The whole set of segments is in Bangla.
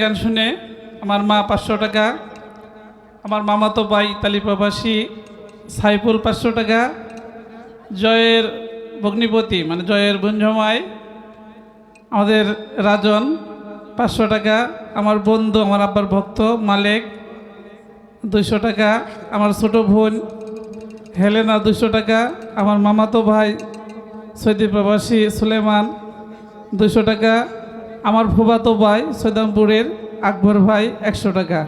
গান শুনে আমার মা পাঁচশো টাকা, আমার মামাতো ভাই ইতালি প্রবাসী, সাইফুল পাঁচশো টাকা, জয়ের ভগ্নিপতি মানে জয়ের বঞ্জমাই আমাদের রাজন পাঁচশো টাকা, আমার বন্ধু, আমার আব্বার ভক্ত মালেক দুইশো টাকা, আমার ছোট বোন হেলেনা দুশো টাকা, আমার মামাতো ভাই সৌদি প্রবাসী সুলেমান দুশো টাকা আমার ফুবাতো ভাই সৈদামপুরের আকবর ভাই একশো টাকা।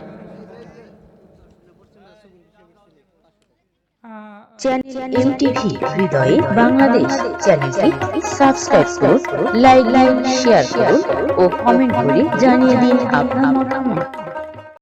বাংলাদেশ লাইক লাইক শেয়ার করুন ও কমেন্ট করে জানিয়ে দিন আপনার মতামত।